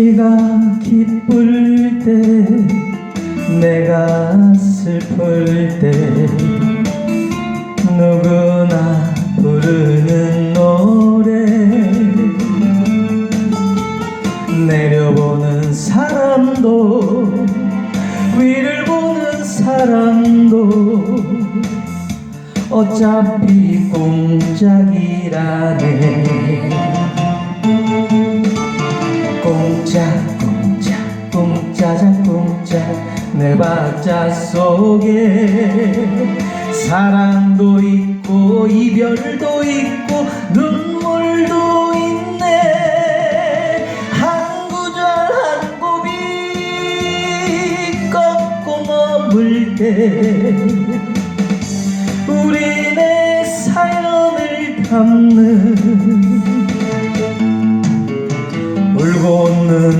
네가 기쁠 때 내가 슬플 때 누구나 부르는 노래. 내려보는 사람도 위를 보는 사람도 어차피 공작이라네. 공짝 내 박자 속에 사랑도 있고 이별도 있고 눈물도 있네. 한 구절 한 고비 꺾고 넘을 때 우리네 사연을 담는 울고 웃는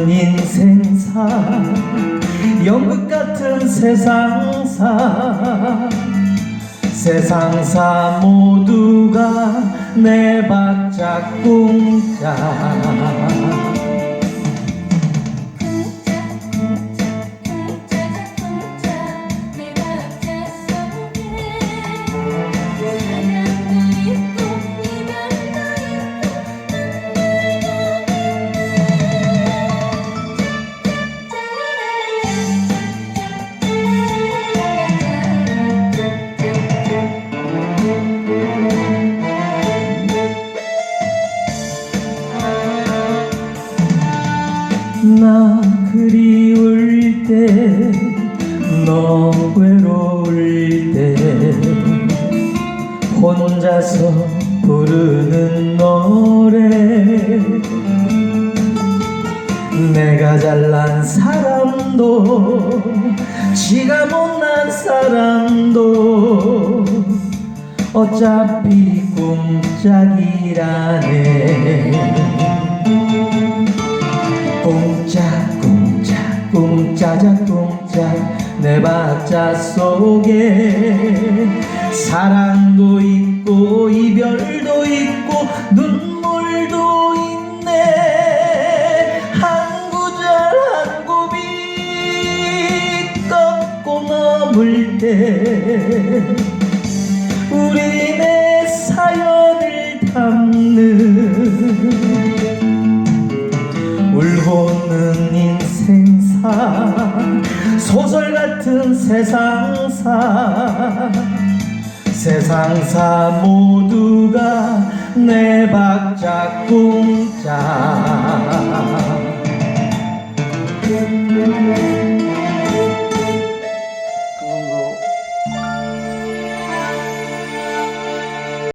같은 세상사. 세상사 모두가 내 박자 꿈짝 나 그리울 때 너 외로울 때 혼자서 부르는 노래. 내가 잘난 사람도 지가 못난 사람도 어차피 꿈짝이라네 꽁짝 내 박자 속에 사랑도 있고 이별도 있고 눈물도 있네. 한 구절 한 고비 꺾고 넘을 때 우리 세상사 세상사 모두가 내 박자 꿈짝